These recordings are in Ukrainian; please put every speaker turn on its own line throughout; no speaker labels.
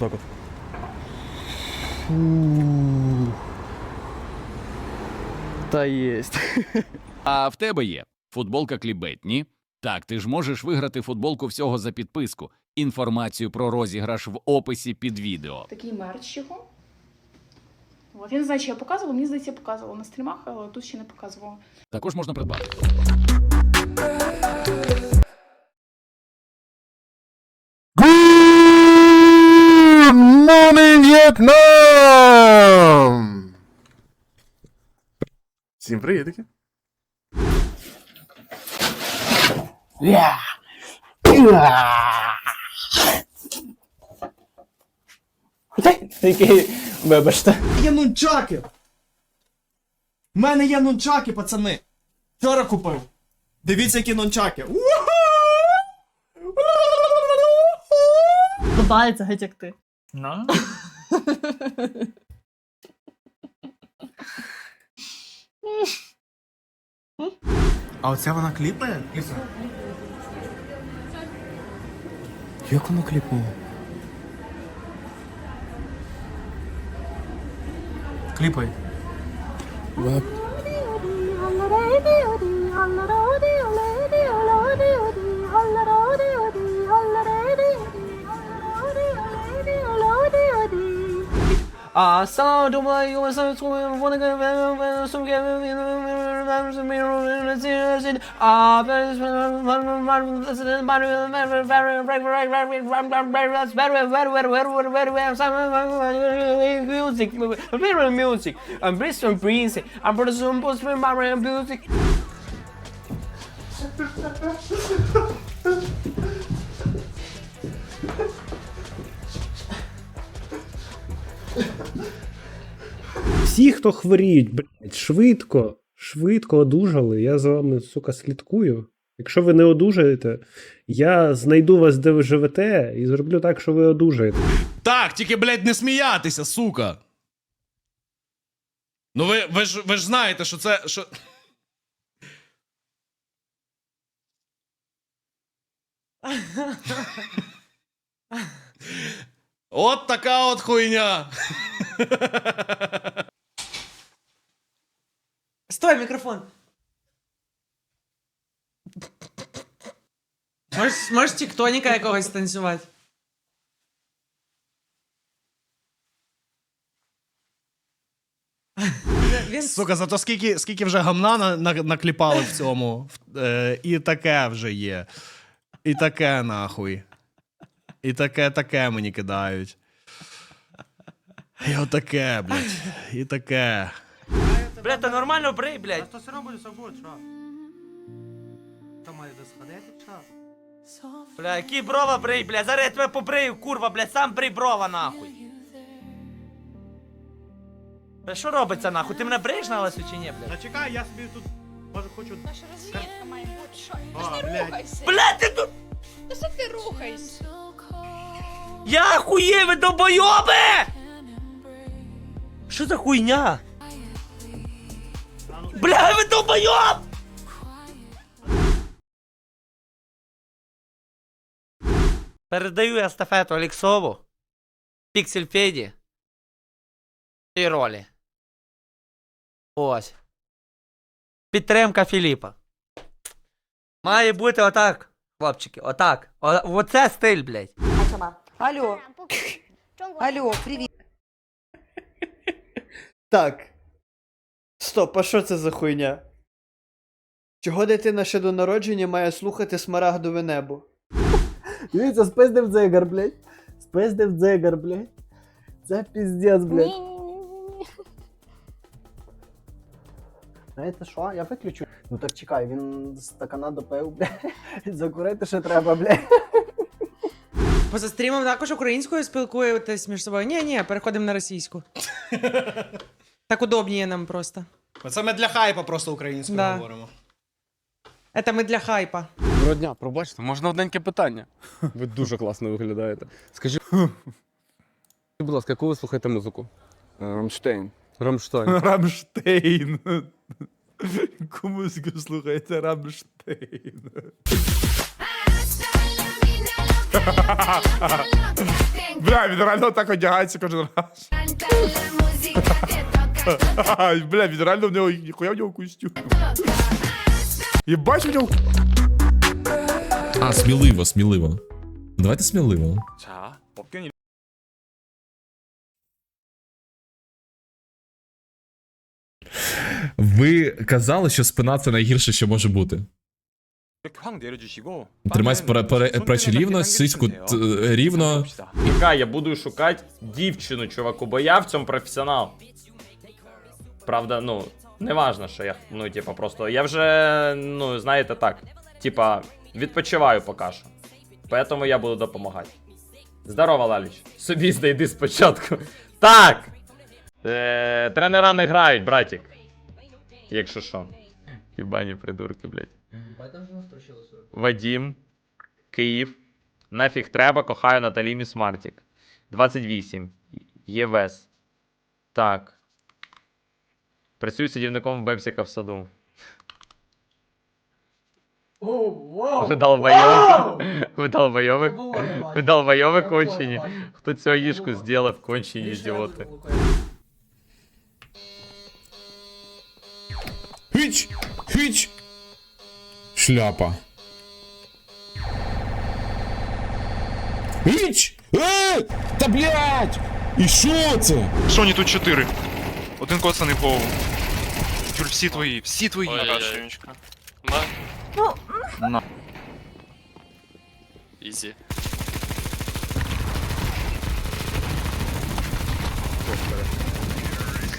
Отак от. Та єсть.
А в тебе є футболка клібет, ні? Так, ти ж можеш виграти футболку всього за підписку. Інформацію про розіграш в описі під відео.
Такий мерч його. От. Я не знаю, чи я показувала, мені здається, я показувала на стрімах, але тут ще не показувала.
Також можна придбати.
Vietnam! Всім привітки!
Який, вибачте.
Є нунчаки! У мене є нунчаки, пацани! Вчора купив. Дивіться, які нунчаки.
Подобається геть як ти.
На.
А оця вона кліпає?
Як воно кліпнуло?
Кліпай.
Aa, sana dolayı yola sana soruyorum. Bana göre ben ben sum gelmem. Ben sum bir Aa, ben sum var var var music very music and breeze and breeze and produce and post music
Всі, хто хворіють, блядь, швидко, швидко одужали. Я за вами, сука, слідкую. Якщо ви не одужаєте, я знайду вас, де ви живете, і зроблю так, що ви одужаєте.
Так, тільки, блядь, не сміятися, сука. Ну ви, ви ж ви ж знаєте, що це. Що... От така от хуйня.
Стой, микрофон. Можеш, можеш тіктоніка якогось танцювати? Він
Сука, зато скільки, скільки вже гамна на, на, накліпали в цьому. В- Е, і таке вже є. І таке нахуй. І таке, таке мені кидають. І отаке, блядь. І таке.
Бля, та нормально брей, блядь.
То все одно буде собою, що? Там має де сходити, що?
Бля, які брова брей, бля. Зараз я тебе побрию, курва, бля, сам брей брова, нахуй. Бля, що робиться, нахуй? Ти мене бреєш на лису чи ні, бля?
Та чекай, я собі тут, може, хочу...
Наша розвідка має бути. Що?
А, блядь.
Бля, ти тут...
Та що ти рухаєшся?
Я охуєв, ви долбойоби! Що за хуйня? Бля, ви долбойоб! Передаю естафету Аліксову, Піксельфеді і ролі. Ось. Підтримка Філіпа. Має бути отак, хлопчики, отак. О, оце стиль, блядь.
Алло. Алло, привіт.
Так. Стоп, а що це за хуйня? Чого дитина ще до народження має слухати смарагдове небо?
Дивіться, спиздив дзигар, блядь. Спиздив дзигар, блядь. Це піздець, блядь. Знаєте що? Я виключу. Ну так чекай, він стакана допив, блядь. Закурити ще треба, блядь.
Поза стрімом також українською спілкуєтесь між собою. Ні, ні, переходимо на російську. Так удобніше нам просто.
Це ми для хайпа просто українською
Да.
говоримо.
Це ми для хайпа.
Доброго дня, пробачте, можна одненьке питання. Ви дуже класно виглядаєте. Скажіть, будь ласка, яку ви слухаєте музику? Рамштейн. Рамштайн.
Рамштейн. Комусь слухайте Рамштейн. Бля, він реально так одягається кожен раз. Ай, Бля, він реально в нього, ніхуя в нього костюм. Єбать в нього
А, сміливо, сміливо. Давайте сміливо.
자, 법견이
Ви казали, що спина це найгірше, що може бути.
이렇게 확 내려주시고
Тримайся пере, пере, плечі рівно, сиську т- рівно.
Яка я буду шукати дівчину, чуваку, бо я в цьому професіонал. Правда, ну, не важно, що я, ну, типа, просто. Я вже, ну, знаєте, так. Типа, відпочиваю поки що. Поэтому я буду допомагати. Здорово, Лаліч. Собі знайди спочатку. Так! Е, тренера не грають, братік. Якщо що. Єбані придурки, блядь. Вадім. Київ. Нафіг треба, кохаю Наталі Місмартік. 28. ЄВЕС. Так. Працюю садівником в Бепсіка в саду. Ви долбойовик. Ви долбойовик. Ви долбойовик кончені. Хто цього їжку зробив, кончені ідіоти.
Хіч! Хіч! Шляпа. Хіч! Е! Та блядь! І що це?
Соні тут чотири. Один коцаний в голову. Юль, всі твої, всі твої. На.
Ізі.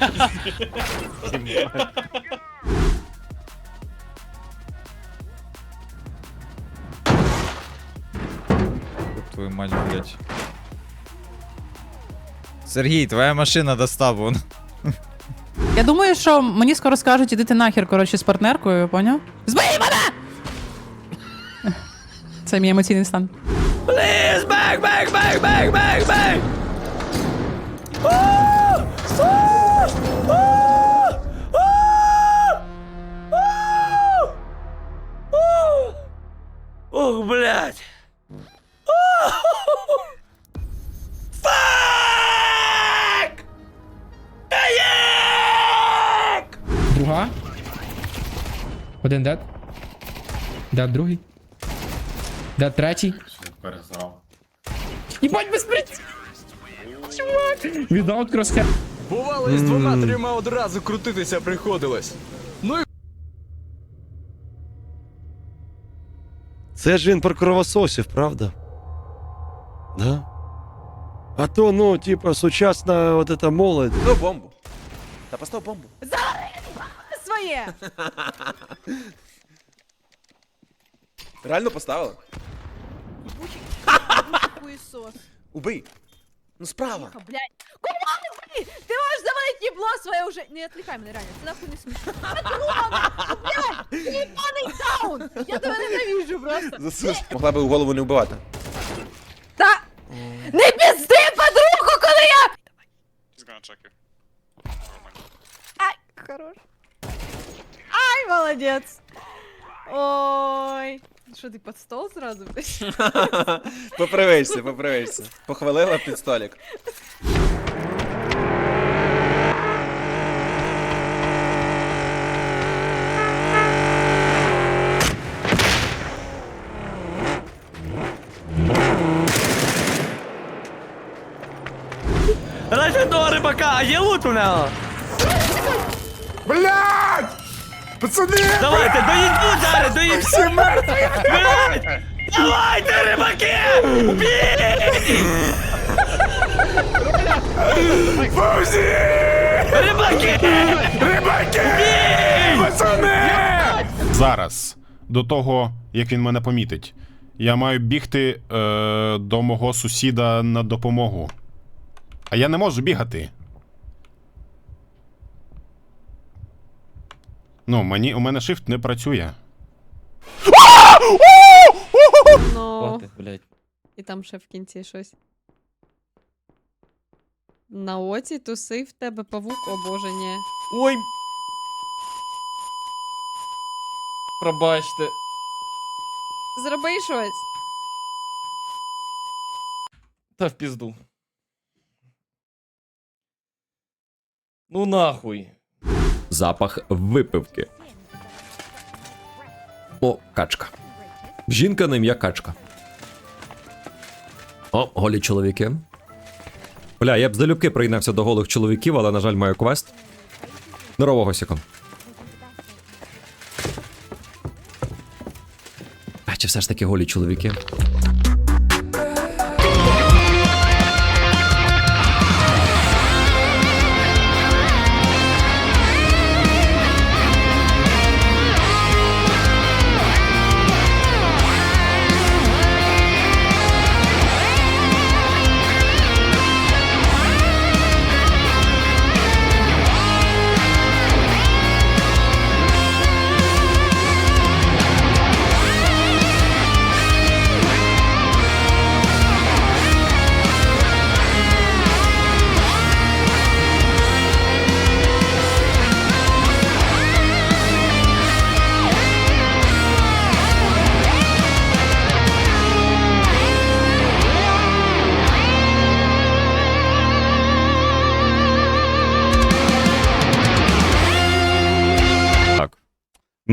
Твою мать, блядь. Сергій, твоя машина достав вон.
Я думаю, що мені скоро скажуть, іди ти нахер, коротше, з партнеркою, поняв? Збий мене! Це мій емоційний стан.
Please, back, back, back, back, back, back! Ох, блядь! Фак!
Друга. Один дед. Дед другий. Дед третій. Єбать без приць! Чувак! Віддав кросхер.
Бувало, з двома-трьома одразу крутитися приходилось.
Це ж він про кровососів, правда? Да? А то, ну, типа, сучасна вот эта молодь.
Ну, бомбу. Та постав бомбу
Своє!
Реально поставила?
Хуєсос.
Убий. Ну справа.
Блядь. Куда ты, блядь? Ты можешь завалить ебло свое уже. Не отвлекай меня, реально. Это нахуй не смешно. Блядь! Ебаный даун! Я тебя ненавижу просто.
Могла би в голову не вбивати.
Та... Не пизди подругу, коли я... Ай, хорош. Молодец. Ой. Що ти під стол зразу?
Попривичся, попривичся. Похвалила під столик.
Райфендо рибака, а є лут у нього?
Блядь! Пацани!
Давайте, доїдь зараз, доїдь всі мертві! Блядь! Давайте, рибаки!
Фаузі!
Рибаки!
Рибаки! Пацани!
Зараз, до того, як він мене помітить, я маю бігти е, до мого сусіда на допомогу. А я не можу бігати. Ну, мені, у мене shift не працює.
Ну, Хватить, і там ще в кінці щось. На оці туси в тебе павук, о боже, ні.
Ой. Пробачте.
Зроби щось.
Та в пізду. Ну нахуй.
Запах випивки. О, качка. Жінка на ім'я качка. О, голі чоловіки. Бля, я б залюбки приєднався до голих чоловіків, але, на жаль, маю квест. Здорово, Госіко. А чи все ж таки голі чоловіки?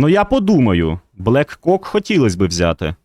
Ну я подумаю, Блек Кок хотілося би взяти.